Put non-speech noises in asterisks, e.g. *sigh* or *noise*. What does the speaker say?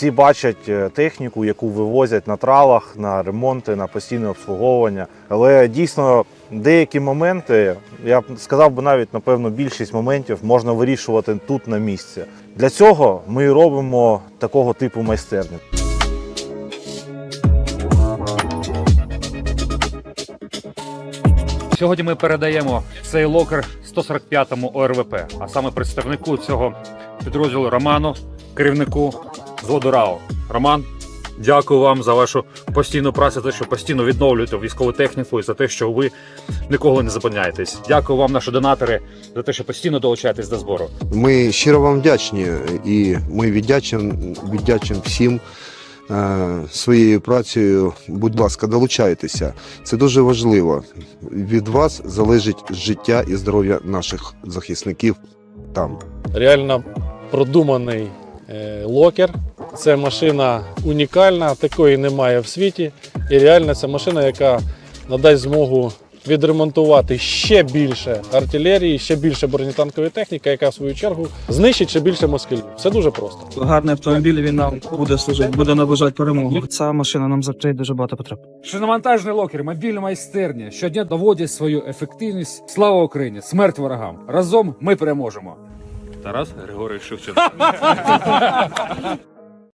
Всі бачать е, техніку, яку вивозять на тралах, на ремонти, на постійне обслуговування. Але дійсно деякі моменти, я б сказав би навіть напевно більшість моментів можна вирішувати тут на місці. Для цього ми робимо такого типу майстерні. Сьогодні ми передаємо цей локер 145-му ОРВП, а саме представнику цього підрозділу Роману, керівнику зводу РАО. Роман, дякую вам за вашу постійну працю, за те, що постійно відновлюєте військову техніку і за те, що ви ніколи не зупиняєтесь. Дякую вам, наші донатори, за те, що постійно долучаєтесь до збору. Ми щиро вам вдячні і ми віддячимо, віддячимо всім е, своєю працею. Будь ласка, долучайтеся. Це дуже важливо. Від вас залежить життя і здоров'я наших захисників там. реально продуманий е, локер. Це машина унікальна, такої немає в світі. І реально це машина, яка надасть змогу відремонтувати ще більше артилерії, ще більше бронетанкової техніки, яка в свою чергу знищить ще більше москалів. Все дуже просто. гарний автомобіль, він нам буде служити, буде наближати перемогу. Ця машина нам закриє дуже багато потреб. Шиномонтажний локер, мобільні майстерні щодня доводять свою ефективність. Слава Україні! Смерть ворогам! Разом ми переможемо. Тарас Григорович Шевченко. *laughs*